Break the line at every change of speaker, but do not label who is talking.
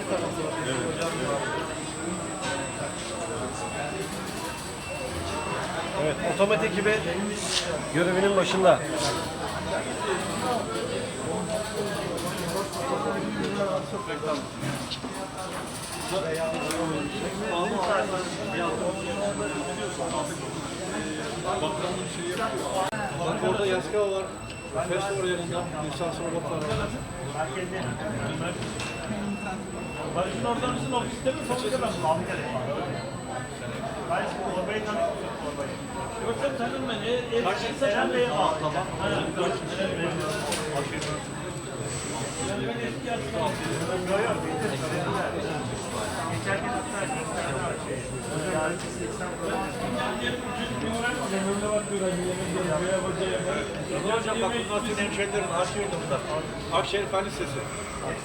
Evet. Evet, otomatik gibi görevinin başında.
Bak orada yaska var. Fes var yanında. İnsan robotlar var.
Barış'ın orada mısın ofiste mi? Fabrikada mı? Fabrikada. Barış orayı tanıyorsun orayı. Yoksa tanım beni. Ev Seren Bey'e bağlı. Tamam. Seren Bey'e bağlı. Yok. Geçerken hatta gösterdiler şeyi. Özel 80
Rıza hocam bakın Natin hemşehrilerin aşı yurdumda. Akşehir Fen Lisesi.